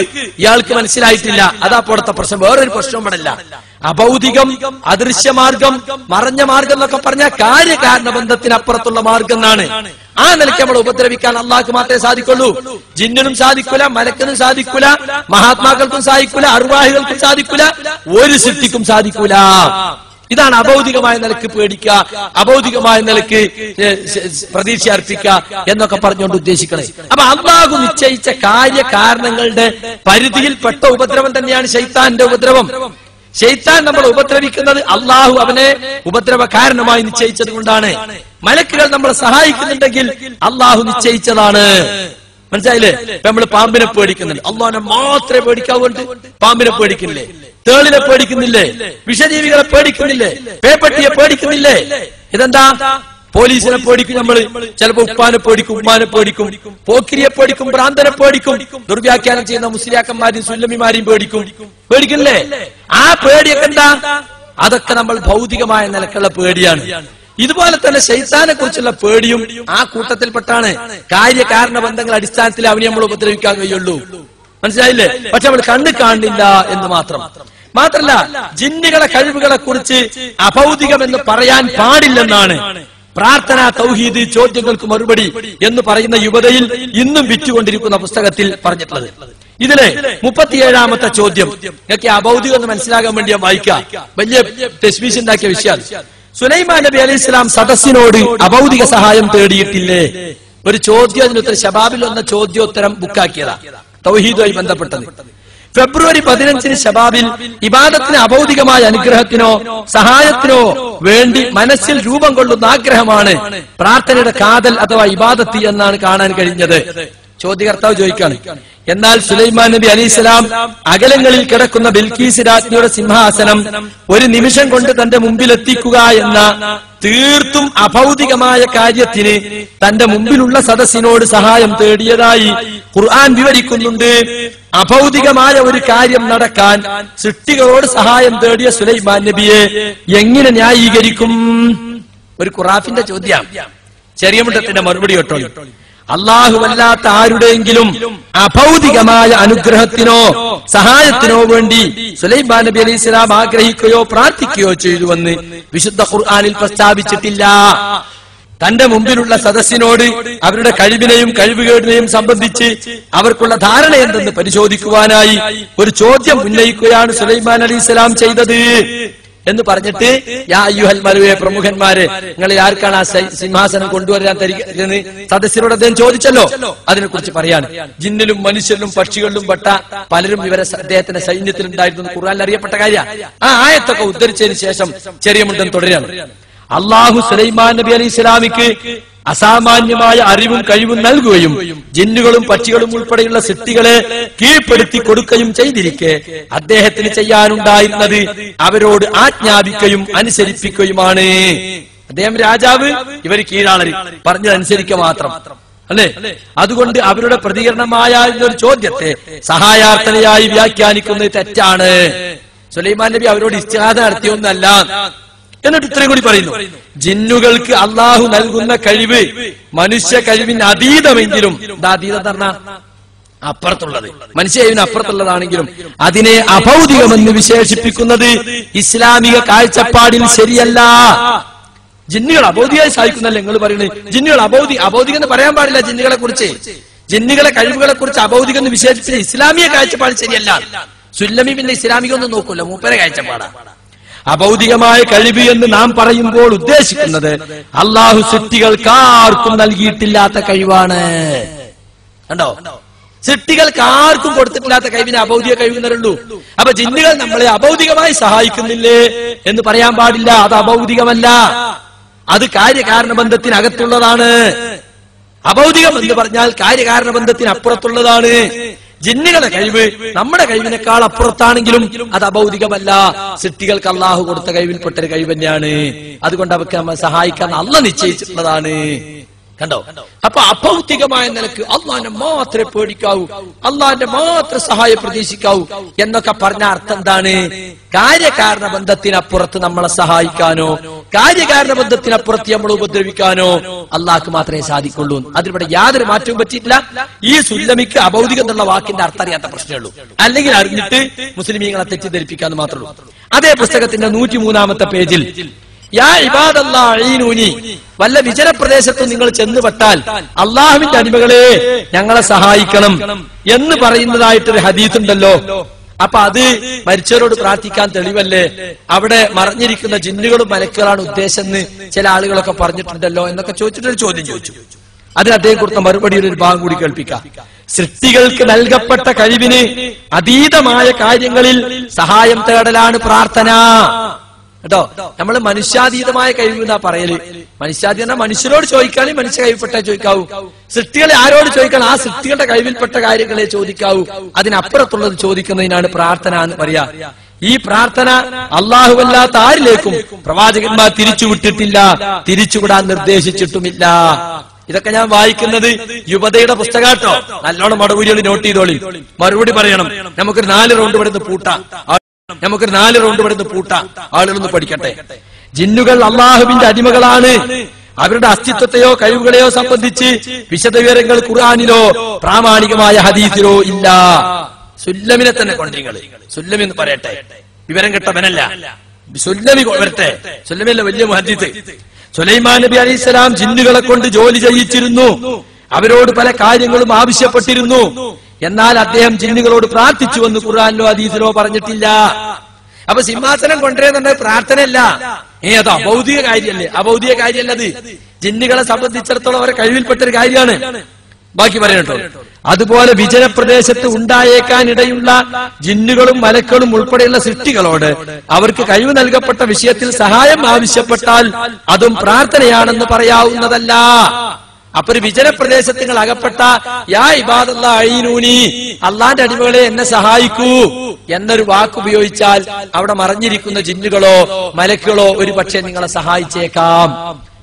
ഇയാൾക്ക് മനസ്സിലായിട്ടില്ല. അതാ പോടത്തെ പ്രശ്നം. വേറൊരു പ്രശ്നം പടല്ല അഭൗതികം അദൃശ്യമാർഗം മറഞ്ഞ മാർഗം എന്നൊക്കെ പറഞ്ഞ കാര്യകാരണ ബന്ധത്തിനപ്പുറത്തുള്ള മാർഗം എന്നാണ്. ആ നിലയ്ക്ക് നമ്മൾ ഉപദ്രവിക്കാൻ അള്ളാഹ്ക്ക് മാത്രമേ സാധിക്കുള്ളൂ. ജിന്നിനും സാധിക്കൂല മലക്കിനും സാധിക്കൂല മഹാത്മാക്കൾക്കും സാധിക്കൂല അർവാഹികൾക്കും സാധിക്കൂല ഒരു സൃഷ്ടിക്കും സാധിക്കൂല. ഇതാണ് അഭൗതികമായ നിലയ്ക്ക് പേടിക്കുക അഭൗതികമായ നിലയ്ക്ക് പ്രതീക്ഷ അർപ്പിക്കുക എന്നൊക്കെ പറഞ്ഞുകൊണ്ട് ഉദ്ദേശിക്കണേ. അപ്പൊ അള്ളാഹു നിശ്ചയിച്ച കാര്യ കാര്യകാരണങ്ങളുടെ പരിധിയിൽപ്പെട്ട ഉപദ്രവം തന്നെയാണ് ശൈത്താന്റെ ഉപദ്രവം. ശൈത്താൻ നമ്മൾ ഉപദ്രവിക്കുന്നത് അള്ളാഹു അവനെ ഉപദ്രവ കാരണമായി നിശ്ചയിച്ചത് കൊണ്ടാണ്. മലക്കുകൾ നമ്മളെ സഹായിക്കുന്നുണ്ടെങ്കിൽ അള്ളാഹു നിശ്ചയിച്ചതാണ്. മനസ്സിലായില്ലേ? നമ്മൾ പാമ്പിനെ പേടിക്കുന്നുണ്ട്. അള്ളാഹിനെ മാത്രമേ പേടിക്കാവുണ്ട് പാമ്പിനെ പേടിക്കുന്നില്ലേ? തേളിനെ പേടിക്കുന്നില്ലേ? വിഷജീവികളെ പേടിക്കുന്നില്ലേ? പേപ്പട്ടിയെ പേടിക്കുന്നില്ലേ? ഇതെന്താ? പോലീസിനെ പേടിക്കും നമ്മൾ ചിലപ്പോ ഉപ്പാനെ പേടിക്കും ഉമ്മാനെ പേടിക്കും പോക്കിരിയെ പേടിക്കും ഭ്രാന്തനെ പേടിക്കും ദുർവ്യാഖ്യാനം ചെയ്യുന്ന മുസ്ലിയാക്കന്മാരെയും സുല്ലമിമാരെയും പേടിക്കും. പേടിക്കില്ലേ? ആ പേടിയൊക്കെ എന്താ? അതൊക്കെ നമ്മൾ ഭൗതികമായ നിലക്കുള്ള പേടിയാണ്. ഇതുപോലെ തന്നെ ശൈത്താനെ കുറിച്ചുള്ള പേടിയും ആ കൂട്ടത്തിൽപ്പെട്ടാണ്. കാര്യകാരണ ബന്ധങ്ങൾ അടിസ്ഥാനത്തിൽ അവനെ നമ്മൾ ഉപദ്രവിക്കാൻ കഴിയുള്ളൂ. മനസ്സിലായില്ലേ? പക്ഷെ നമ്മൾ കണ്ണ് കാണില്ല എന്ന് മാത്രം. മാത്രല്ല ജിന്നുകളെ കഴിവുകളെ കുറിച്ച് അഭൗതികം എന്ന് പറയാൻ പാടില്ലെന്നാണ്. പ്രാർത്ഥന തൗഹീദ് ചോദ്യങ്ങൾക്ക് മറുപടി എന്ന് പറയുന്ന യുവതയിൽ ഇന്നും വിറ്റുകൊണ്ടിരിക്കുന്ന പുസ്തകത്തിൽ പറഞ്ഞിട്ടുള്ളത്. ഇതിലെ മുപ്പത്തിയേഴാമത്തെ ചോദ്യം. ഇതൊക്കെ അഭൗതികം എന്ന് മനസ്സിലാകാൻ വേണ്ടി ഞാൻ വായിക്കാം. വലിയ തെസ്മീസ് ഉണ്ടാക്കിയ വിഷയം. സുലൈമാൻ നബി അലൈഹി ഇസ്ലാം സദസ്സിനോട് അഭൗതിക സഹായം തേടിയിട്ടില്ലേ? ഒരു ചോദ്യം അതിനുത്തരം ശബാബിൽ വന്ന ചോദ്യോത്തരം ബുക്കാക്കിയതാ തൗഹീദുമായി ബന്ധപ്പെട്ടത്. ഫെബ്രുവരി പതിനഞ്ചിന് ശബാബിൽ ഇബാദത്തിന് അഭൗതികമായ അനുഗ്രഹത്തിനോ സഹായത്തിനോ വേണ്ടി മനസ്സിൽ രൂപം കൊള്ളുന്ന ആഗ്രഹമാണ് പ്രാർത്ഥനയുടെ കാതൽ അഥവാ ഇബാദത്തി എന്നാണ് കാണാൻ കഴിഞ്ഞത്. ചോദ്യകർത്താവ് ചോദിക്കാണ്. എന്നാൽ സുലൈമാൻ നബി അലി ഇസ്ലാം അകലങ്ങളിൽ കിടക്കുന്ന ബിൽക്കീസ് രാജ്ഞിയുടെ സിംഹാസനം ഒരു നിമിഷം കൊണ്ട് തന്റെ മുമ്പിലെത്തിക്കുക എന്ന തീർത്തും അഭൗതികമായ കാര്യത്തിന് തന്റെ മുമ്പിലുള്ള സദസ്സിനോട് സഹായം തേടിയതായി ഖുർആൻ വിവരിക്കുന്നുണ്ട്. അഭൗതികമായ ഒരു കാര്യം നടക്കാൻ സൃഷ്ടികളോട് സഹായം തേടിയ സുലൈമാൻ നബിയെ എങ്ങനെ ന്യായീകരിക്കും? ഒരു ഖുറാഫിന്റെ ചോദ്യം. ചെറിയ മുട്ടത്തിന്റെ മറുപടി കേട്ടോ അല്ലാഹുവല്ലാത്ത ആരുടെയെങ്കിലും അഭൗതികമായ അനുഗ്രഹത്തിനോ സഹായത്തിനോ വേണ്ടി സുലൈമാൻ നബി അലൈഹി സ്വലാം ആഗ്രഹിക്കുകയോ പ്രാർത്ഥിക്കുകയോ ചെയ്തുവെന്ന് വിശുദ്ധ ഖുർആാനിൽ പ്രസ്താവിച്ചിട്ടില്ല. തന്റെ മുമ്പിലുള്ള സദസ്സിനോട് അവരുടെ കഴിവിനെയും കഴിവുകേടിനെയും സംബന്ധിച്ച് അവർക്കുള്ള ധാരണ എന്തെന്ന് പരിശോധിക്കുവാനായി ഒരു ചോദ്യം ഉന്നയിക്കുകയാണ് സുലൈമാൻ അലി ഇസ്ലാം ചെയ്തത്. എന്ന് പറഞ്ഞിട്ട് യാ അയ്യുഹൽ മലുവെ പ്രമുഖന്മാരെ നിങ്ങൾ ആർക്കാണ് ആ സിംഹാസനം കൊണ്ടുവരാൻ തരിക എന്ന് സദസ്യരോട് അദ്ദേഹം ചോദിച്ചല്ലോ. അതിനെ കുറിച്ച് പറയാണ്. ജിന്നിലും മനുഷ്യരിലും പക്ഷികളിലും പെട്ട പലരും ഇവരെ അദ്ദേഹത്തിന്റെ സൈന്യത്തിൽ ഉണ്ടായിരുന്നു ഖുർആനിൽ അറിയപ്പെട്ട കാര്യ ആ ആയത്തൊക്കെ ഉദ്ധരിച്ചതിന് ശേഷം ചെറിയ മുണ്ടൻ തുടരുകയാണ്. അള്ളാഹു സുലൈമാൻ നബി അലി ഇസ്ലാമിക്ക് അസാമാന്യമായ അറിവും കഴിവും നൽകുകയും ജിന്നുകളും പക്ഷികളും ഉൾപ്പെടെയുള്ള സിട്ടികളെ കീഴ്പ്പെടുത്തി കൊടുക്കുകയും ചെയ്തിരിക്കെ. അദ്ദേഹത്തിന് ചെയ്യാനുണ്ടായിരുന്നത് അവരോട് ആജ്ഞാപിക്കുകയും അനുസരിപ്പിക്കുകയുമാണ്. അദ്ദേഹം രാജാവ് ഇവർ കീഴാളരി. പറഞ്ഞതനുസരിക്കുക മാത്രം. അല്ലേ? അതുകൊണ്ട് അവരുടെ പ്രതികരണമായ ഒരു ചോദ്യത്തെ സഹായാർത്ഥനയായി വ്യാഖ്യാനിക്കുന്നത് തെറ്റാണ്. സുലൈമാൻ നബി അവരോട് ഇസ്തിഹാദ നടത്തിയൊന്നല്ല. എന്നിട്ട് ഇത്രയും കൂടി പറയുന്നു. ജിന്നുകൾക്ക് അള്ളാഹു നൽകുന്ന കഴിവ് മനുഷ്യ കഴിവിന് അതീതമെങ്കിലും അതീതം പറഞ്ഞ അപ്പുറത്തുള്ളത്. മനുഷ്യ കഴിവിന് അപ്പുറത്തുള്ളതാണെങ്കിലും അതിനെ അഭൗതികമെന്ന് വിശേഷിപ്പിക്കുന്നത് ഇസ്ലാമിക കാഴ്ചപ്പാടിൽ ശരിയല്ല. ജിന്നുകൾ അബോധിയായി സഹായിക്കുന്നല്ലേ നിങ്ങൾ പറയുന്നത് ജിന്നുകൾ അബോധി അബോധികം എന്ന് പറയാൻ പാടില്ല ജിന്നുകളെ കുറിച്ച്. ജിന്നുകളെ കഴിവുകളെ കുറിച്ച് അബോധികം എന്ന് വിശേഷിപ്പിച്ച ഇസ്ലാമിക കാഴ്ചപ്പാട് ശരിയല്ല. സുല്ലമി പിന്നെ ഇസ്ലാമികം ഒന്നും നോക്കൂല മൂപ്പരെ കാഴ്ചപ്പാടാ. അഭൗതികമായ കഴിവ് എന്ന് നാം പറയുമ്പോൾ ഉദ്ദേശിക്കുന്നത് അള്ളാഹു സൃഷ്ടികൾക്കാർക്കും നൽകിയിട്ടില്ലാത്ത കഴിവാണ്. കണ്ടോ? സിട്ടികൾക്ക് ആർക്കും കൊടുത്തിട്ടില്ലാത്ത കഴിവിനെ അഭൗതിക കഴിവുന്നവരുള്ളൂ അപ്പൊ ജിന്നുകൾ നമ്മളെ അഭൗതികമായി സഹായിക്കുന്നില്ലേ എന്ന് പറയാൻ പാടില്ല. അത് അഭൗതികമല്ല. അത് കാര്യകാരണ ബന്ധത്തിനകത്തുള്ളതാണ് അഭൗതികം എന്ന് പറഞ്ഞാൽ കാര്യകാരണ ബന്ധത്തിന് അപ്പുറത്തുള്ളതാണ് ജിന്നുകളുടെ കഴിവ് നമ്മുടെ കഴിവിനേക്കാൾ അപ്പുറത്താണെങ്കിലും അത് അഭൗതികമല്ല സിട്ടികൾക്ക് അള്ളാഹു കൊടുത്ത കഴിവിൽപ്പെട്ട ഒരു കഴിവ് തന്നെയാണ്. അതുകൊണ്ട് അവർക്ക് നമ്മെ സഹായിക്കാൻ അല്ല നിശ്ചയിച്ചിട്ടുള്ളതാണ്. കണ്ടോ? അപ്പൊ അഭൗതികമായ നിലയ്ക്ക് അള്ളാഹിനെ മാത്രമേ പേടിക്കാവൂ. അള്ളാഹിന്റെ മാത്രം സഹായം പ്രതീക്ഷിക്കാവൂ. എന്നൊക്കെ പറഞ്ഞ അർത്ഥം എന്താണ്? കാര്യകാരണ ബന്ധത്തിനപ്പുറത്ത് നമ്മളെ സഹായിക്കാനോ കാര്യകാരണ ബന്ധത്തിനപ്പുറത്ത് നമ്മൾ ഉപദ്രവിക്കാനോ അള്ളാഹ്ക്ക് മാത്രമേ സാധിക്കുള്ളൂ. അതിനിവിടെ യാതൊരു മാറ്റവും പറ്റിയിട്ടില്ല. ഈ സുല്ലമിക്ക് അഭൗതികം എന്നുള്ള വാക്കിന്റെ അർത്ഥം അറിയാത്ത പ്രശ്നമുള്ളൂ അല്ലെങ്കിൽ അറിഞ്ഞിട്ട് മുസ്ലിമീങ്ങളെ തെറ്റിദ്ധരിപ്പിക്കാന്ന് മാത്രമേ ഉള്ളൂ. അതേ പുസ്തകത്തിന്റെ നൂറ്റിമൂന്നാമത്തെ പേജിൽ യാ പ്രദേശത്ത് വല്ല വിജനപ്രദേശത്ത് നിങ്ങൾ ചെന്നുപെട്ടാൽ അള്ളാഹുവിന്റെ അടിമകളെ ഞങ്ങളെ സഹായിക്കണം എന്ന് പറയുന്നതായിട്ടൊരു ഹദീത് ഉണ്ടല്ലോ അപ്പൊ അത് മരിച്ചവരോട് പ്രാർത്ഥിക്കാൻ തെളിവല്ലേ? അവിടെ മറിഞ്ഞിരിക്കുന്ന ജിന്നുകളും മലക്കുകളാണ് ഉദ്ദേശം എന്ന് ചില ആളുകളൊക്കെ പറഞ്ഞിട്ടുണ്ടല്ലോ എന്നൊക്കെ ചോദിച്ചിട്ടൊരു ചോദ്യം ചോദിച്ചു. അതിന് അദ്ദേഹം കൊടുത്ത മറുപടി ഒരു ഭാഗം കൂടി കേൾപ്പിക്കാം. സൃഷ്ടികൾക്ക് നൽകപ്പെട്ട കഴിവിന് അതീതമായ കാര്യങ്ങളിൽ സഹായം തേടലാണ് പ്രാർത്ഥന. കേട്ടോ നമ്മൾ മനുഷ്യാതീതമായ കഴിവ് എന്നാ പറയൽ. മനുഷ്യാതീത മനുഷ്യരോട് ചോദിക്കാണെങ്കിൽ മനുഷ്യ കഴിവിൽപ്പെട്ടേ ചോദിക്കാവൂ. സൃഷ്ടികളെ ആരോട് ചോദിക്കണം? ആ സൃഷ്ടികളുടെ കഴിവിൽപ്പെട്ട കാര്യങ്ങളെ ചോദിക്കാവൂ. അതിനപ്പുറത്തുള്ളത് ചോദിക്കുന്നതിനാണ് പ്രാർത്ഥന എന്ന് പറയാ. ഈ പ്രാർത്ഥന അള്ളാഹുവല്ലാത്ത ആരിലേക്കും പ്രവാചകന്മാർ തിരിച്ചുവിട്ടിട്ടില്ല തിരിച്ചുവിടാൻ നിർദ്ദേശിച്ചിട്ടുമില്ല. ഇതൊക്കെ ഞാൻ വായിക്കുന്നത് യുവതയുടെ പുസ്തകാട്ടോ നല്ലോണം മടവൂരികൾ നോട്ട് ചെയ്തോളി. മറുപടി പറയണം. നമുക്കൊരു നാല് റൗണ്ട് ഇവിടുന്ന് പൂട്ടാം. നമുക്കൊരു നാല് റൗണ്ട് വരുന്ന പൂട്ട. ആളുകളൊന്ന് പഠിക്കട്ടെ. ജിന്നുകൾ അള്ളാഹുവിന്റെ അടിമകളാണ്. അവരുടെ അസ്തിത്വത്തെയോ കഴിവുകളെയോ സംബന്ധിച്ച് വിശദവിവരങ്ങൾ ഖുർആാനിലോ പ്രാമാണികമായ ഹദീസിലോ ഇല്ല. സുല്ലമിനെ തന്നെ കൊണ്ടിങ്ങൾ സുല്ലമി എന്ന് പറയട്ടെ. വിവരം കെട്ടവനല്ല. സുല്ലമി വരട്ടെ. സുല്ലമിയല്ല വലിയ മുഹദ്ദീത്ത് സുലൈമാൻ നബി അലൈഹി സ്വലാം ജിന്നുകളെ കൊണ്ട് ജോലി ചെയ്യിച്ചിരുന്നു. അവരോട് പല കാര്യങ്ങളും ആവശ്യപ്പെട്ടിരുന്നു. എന്നാൽ അദ്ദേഹം ജിന്നുകളോട് പ്രാർത്ഥിച്ചു എന്ന് ഖുർആാനിലോ ഹദീസിലോ പറഞ്ഞിട്ടില്ല. അപ്പൊ സിംഹാസനം കൊണ്ടുവരുന്നത് പ്രാർത്ഥനയല്ല. ഏ ഭൗതിക കാര്യല്ലേ? അഭൗതിക കാര്യമല്ല അത് ജിന്നുകളെ സംബന്ധിച്ചിടത്തോളം അവരെ കഴിവിൽപ്പെട്ട ഒരു കാര്യമാണ്. ബാക്കി പറയട്ടോ അതുപോലെ വിജനപ്രദേശത്ത് ഉണ്ടായേക്കാൻ ഇടയുള്ള ജിന്നുകളും മലക്കളും ഉൾപ്പെടെയുള്ള സൃഷ്ടികളോട് അവർക്ക് കഴിവ് നൽകപ്പെട്ട വിഷയത്തിൽ സഹായം ആവശ്യപ്പെട്ടാൽ അതും പ്രാർത്ഥനയാണെന്ന് പറയാവുന്നതല്ല. അപ്പൊ ഒരു വിജനപ്രദേശത്ത് നിങ്ങൾ അകപ്പെട്ട യാ ഇബാദല്ല അഴീനൂനി അള്ളാന്റെ അടിമകളെ എന്നെ സഹായിക്കൂ എന്നൊരു വാക്ക് ഉപയോഗിച്ചാൽ അവിടെ മറഞ്ഞിരിക്കുന്ന ജിന്നുകളോ മലക്കുകളോ ഒരു പക്ഷേ നിങ്ങളെ സഹായിച്ചേക്കാം.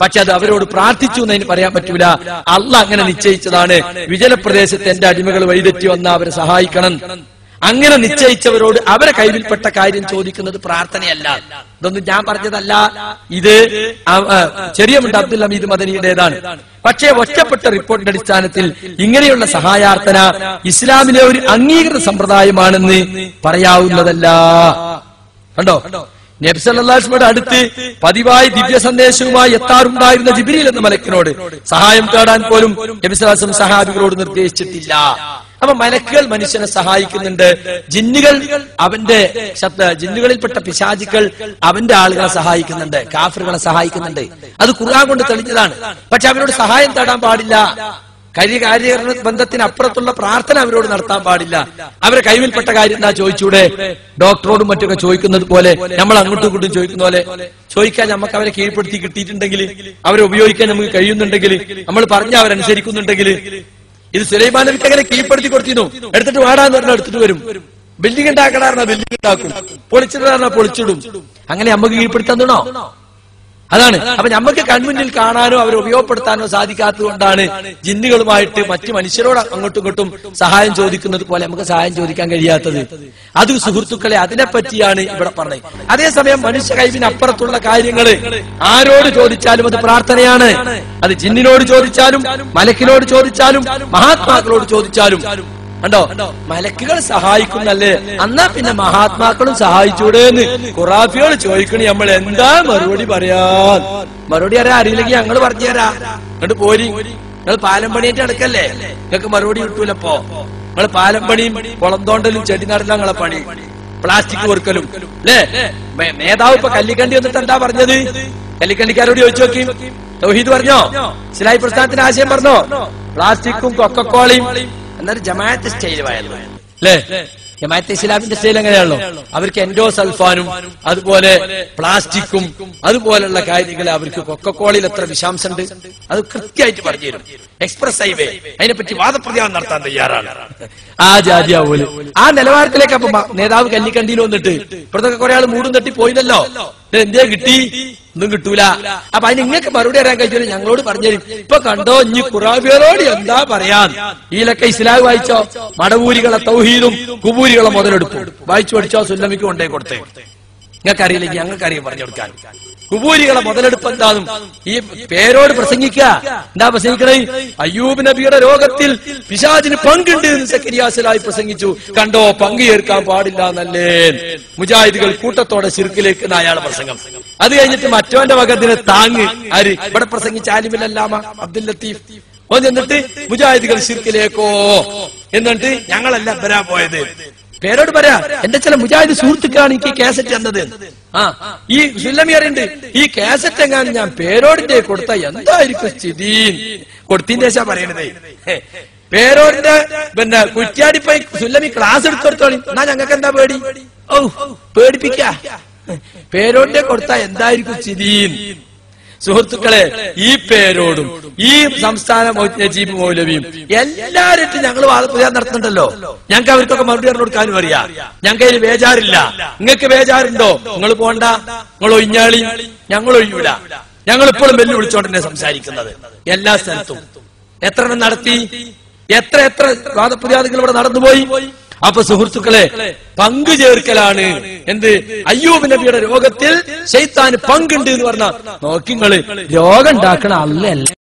പക്ഷെ അത് അവരോട് പ്രാർത്ഥിച്ചു എന്ന് പറയാൻ പറ്റൂല. അല്ല അങ്ങനെ നിശ്ചയിച്ചതാണ്. വിജനപ്രദേശത്ത് എന്റെ അടിമകൾ വഴിതെറ്റി വന്ന അവരെ സഹായിക്കണം. അങ്ങനെ നിശ്ചയിച്ചവരോട് അവരെ കയ്യിൽപ്പെട്ട കാര്യം ചോദിക്കുന്നത് പ്രാർത്ഥനയല്ല. ഇതൊന്നും ഞാൻ പറഞ്ഞതല്ല. ഇത് ചെറിയ അബ്ദുൽ ഹമീദ് മദനിയുടേതാണ്. പക്ഷേ ഒറ്റപ്പെട്ട റിപ്പോർട്ടിന്റെ അടിസ്ഥാനത്തിൽ ഇങ്ങനെയുള്ള സഹായാർത്ഥന ഇസ്ലാമിലെ ഒരു അംഗീകൃത സമ്പ്രദായമാണെന്ന് പറയാവുന്നതല്ല. കണ്ടോ? നബ്സല്ലാസ്മയുടെ അടുത്ത് പതിവായി ദിവ്യ സന്ദേശവുമായി എത്താറുണ്ടായിരുന്ന ജിബിരിൽ എന്ന മലക്കിനോട് സഹായം തേടാൻ പോലും നബിസ്ലാസം സഹാബികളോട് നിർദ്ദേശിച്ചിട്ടില്ല. അപ്പൊ മലക്കുകൾ മനുഷ്യനെ സഹായിക്കുന്നുണ്ട്. ജിന്നുകൾ അവന്റെ ജിന്നുകളിൽപ്പെട്ട പിശാചിക്കൾ അവന്റെ ആളുകളെ സഹായിക്കുന്നുണ്ട്. കാഫറുകളെ സഹായിക്കുന്നുണ്ട്. അത് ഖുർആൻ കൊണ്ട് തെളിഞ്ഞതാണ്. പക്ഷെ അവരോട് സഹായം തേടാൻ പാടില്ല. കാര്യകാര്യ ബന്ധത്തിന് അപ്പുറത്തുള്ള പ്രാർത്ഥന അവരോട് നടത്താൻ പാടില്ല. അവരെ കൈവിൽപ്പെട്ട കാര്യം എന്താ ചോദിച്ചൂടെ? ഡോക്ടറോടും മറ്റൊക്കെ ചോദിക്കുന്നത് പോലെ നമ്മൾ അങ്ങോട്ടും ഇങ്ങോട്ടും ചോദിക്കുന്ന പോലെ. ചോദിക്കാൻ നമുക്ക് അവരെ കീഴ്പ്പെടുത്തി കിട്ടിയിട്ടുണ്ടെങ്കിൽ അവരെ ഉപയോഗിക്കാൻ നമുക്ക് കഴിയുന്നുണ്ടെങ്കിൽ നമ്മൾ പറഞ്ഞ അവരനുസരിക്കുന്നുണ്ടെങ്കിൽ ഇത് സുലൈമാൻ നബിക്ക് അങ്ങനെ കീഴ്പ്പെടുത്തി കൊടുത്തിരുന്നു. എടുത്തിട്ട് വാടാന്ന് പറഞ്ഞാൽ എടുത്തിട്ട് വരും. ബിൽഡിംഗ് ഉണ്ടാക്കണ ബിൽഡിംഗ് ഉണ്ടാക്കും. പൊളിച്ചിടാ പൊളിച്ചിടും. അങ്ങനെ നമുക്ക് കീഴ്പ്പെടുത്താൻ തന്നോ അതാണ്. അപ്പൊ നമുക്ക് കൺമുന്നിൽ കാണാനോ അവരെ ഉപയോഗപ്പെടുത്താനോ സാധിക്കാത്തത് കൊണ്ടാണ് ജിന്നുകളുമായിട്ട് മറ്റു മനുഷ്യരോട് അങ്ങോട്ടും ഇങ്ങോട്ടും സഹായം ചോദിക്കുന്നത് പോലെ നമുക്ക് സഹായം ചോദിക്കാൻ കഴിയാത്തത്. അത് സുഹൃത്തുക്കളെ അതിനെപ്പറ്റിയാണ് ഇവിടെ പറഞ്ഞത്. അതേസമയം മനുഷ്യ കൈവിന് അപ്പുറത്തുള്ള കാര്യങ്ങൾ ആരോട് ചോദിച്ചാലും അത് പ്രാർത്ഥനയാണ്. അത് ജിന്നിനോട് ചോദിച്ചാലും മലക്കിനോട് ചോദിച്ചാലും മഹാത്മാക്കളോട് ചോദിച്ചാലും കണ്ടോ? മലക്കുകൾ സഹായിക്കുന്നല്ലേ? അന്നാ പിന്നെ മഹാത്മാക്കളും സഹായിച്ചൂടേന്ന്. ഖുറാഫിയോട് ചോദിക്കണ നമ്മൾ എന്താ മറുപടി പറയാ മറുപടി അറിയാ അറിയില്ലെങ്കിൽ ഞങ്ങൾ പറഞ്ഞു തരാ. എന്നിട്ട് പോരി. നിങ്ങൾ പാലം പണിയായിട്ട് അടക്കല്ലേ നിങ്ങൾക്ക് മറുപടി കിട്ടൂലപ്പോ നിങ്ങൾ പാലം പണിയും കുളം തോണ്ടലും ചെടി നടല നിങ്ങളെ പണി. പ്ലാസ്റ്റിക് കൊടുക്കലും അല്ലേ? നേതാവ് ഇപ്പൊ കല്ലിക്കണ്ടി വന്നിട്ട് എന്താ പറഞ്ഞത്? കല്ലിക്കണ്ടിക്കാരോട് ചോദിച്ചു നോക്കി. തൗഹീദ് പറഞ്ഞോ? ഇസ്ലായി പ്രസ്ഥാനത്തിന്റെ ആശയം പറഞ്ഞോ? പ്ലാസ്റ്റിക്കും കൊക്കക്കോളയും എന്നൊരു ജമാഅത്ത് സ്റ്റൈൽ ആയത് അല്ലേ ജമാഅത്ത് ഇസ്ലാമിന്റെ സ്റ്റൈൽ എങ്ങനെയാണല്ലോ? അവർക്ക് എൻഡോ സൽഫാനും അതുപോലെ പ്ലാസ്റ്റിക്കും അതുപോലുള്ള കാര്യങ്ങൾ അവർക്ക് കൊക്കക്കോളയിൽ എത്ര വിഷാംശമുണ്ട് അത് കൃത്യമായിട്ട് പറഞ്ഞു തരും. Express highway. അതിനെപ്പറ്റി വാദപ്രതിവാദം നടത്താൻ തയ്യാറാണ്. ആ ജാതി ആ നിലവാരത്തിലേക്ക് അപ്പൊ നേതാവ് കല്ലിക്കണ്ടിയിൽ വന്നിട്ട് ഇപ്പുറത്തൊക്കെ കുറെ ആൾ മൂടും തട്ടി പോയില്ലല്ലോ ഇത് എന്തേ കിട്ടി? ഒന്നും കിട്ടൂല. അപ്പൊ അതിന് നിങ്ങൾക്ക് മറുപടി അറിയാൻ കഴിച്ചു ഞങ്ങളോട് പറഞ്ഞുതരും ഇപ്പൊ കണ്ടോ ഇനി കുറാബികളോട് എന്താ പറയാൻ? ഈലൊക്കെ ഇസ്ലാം വായിച്ചോ? മടവൂരികളെ തൗഹീദും കുബൂരികളെ മുതലെടുക്കും. വായിച്ചു പഠിച്ചോ? സുല്ലമിക്ക് കൊണ്ടേ കൊടുത്തേ. നിങ്ങൾക്ക് അറിയില്ലെങ്കിൽ ഞങ്ങൾക്ക് അറിയാം പറഞ്ഞു കൊടുക്കാൻ. കുബൂരികളെ മുതലെടുപ്പ് എന്താകും? ഈ പേരോട് പ്രസംഗിക്ക എന്താ പ്രസംഗിക്കണേ? അയ്യൂബ് നബിയുടെ രോഗത്തിൽ പിശാജിന് പങ്കുണ്ട് എന്ന് സക്കരിയാസിലായി പ്രസംഗിച്ചു. കണ്ടോ പങ്ക് ചേർക്കാൻ പാടില്ല എന്നല്ലേ? മുജാഹിദുകൾ കൂട്ടത്തോടെ ശിർക്കിലേക്ക് അയാളെ പ്രസംഗം. അത് കഴിഞ്ഞിട്ട് മറ്റോന്റെ വകത്തിന് താങ്ങ്. ആര്? ഇവിടെ പ്രസംഗിച്ച ആലിമിലല്ലാമ അബ്ദുൽ ലത്തീഫ്. എന്നിട്ട് മുജാഹിദുകൾ ശിർക്കിലേക്കോ? എന്നിട്ട് ഞങ്ങളല്ല വരാൻ പോയത്. പേരോട് പറയാ എന്റെ ചില മുജാഹിദ് സുഹൃത്തുക്കളാണ് എനിക്ക് കേസറ്റ് തന്നത്. ആ ഈ സുല്ലമി അറിയണ്ട് ഈ കാസറ്റ് എങ്ങാനും ഞാൻ പേരോടിന്റെ കൊടുത്ത എന്തായിരിക്കും സ്ഥിതി? കൊടുത്തിന്റെ പറയണത്. പേരോടിന്റെ പിന്നെ കുറ്റ്യാടിപ്പോയി സുല്ലമി ക്ലാസ് എടുത്തോളി എന്നാ ഞങ്ങൾക്ക് എന്താ പേടി? ഓ പേടിപ്പിക്ക. പേരോടിന്റെ കൊടുത്ത എന്തായിരിക്കും സ്ഥിതി? സുഹൃത്തുക്കളെ ഈ പേരോടും ഈ സംസ്ഥാന നജീബ് മൗലവിയും എല്ലാവരും ഞങ്ങൾ വാദപ്രചാരം നടത്തുന്നുണ്ടല്ലോ. ഞങ്ങൾക്ക് അവർക്കൊക്കെ മറുപടി പറഞ്ഞു കൊടുക്കാനും അറിയാം. ഞങ്ങൾക്ക് അതിന് ബേജാറില്ല. നിങ്ങൾക്ക് ബേജാറുണ്ടോ? നിങ്ങൾ പോണ്ട. നിങ്ങൾ ഒഴിഞ്ഞാളി. ഞങ്ങൾ ഒഴിയൂല. ഞങ്ങൾ ഇപ്പോഴും വെല്ലുവിളിച്ചോണ്ട് തന്നെ സംസാരിക്കുന്നത്. എല്ലാ സ്ഥലത്തും. എത്ര നടത്തി? എത്ര എത്ര വാദപ്രതിവാദികൾ ഇവിടെ നടന്നുപോയി? അപ്പൊ സുഹൃത്തുക്കളെ പങ്കു ചേർക്കലാണ് എന്ത്? അയ്യൂബ് നബിയുടെ രോഗത്തിൽ ശൈത്താന് പങ്കുണ്ട് എന്ന് പറഞ്ഞ നോക്കിങ്ങൾ രോഗം ഉണ്ടാക്കണ അല്ലല്ല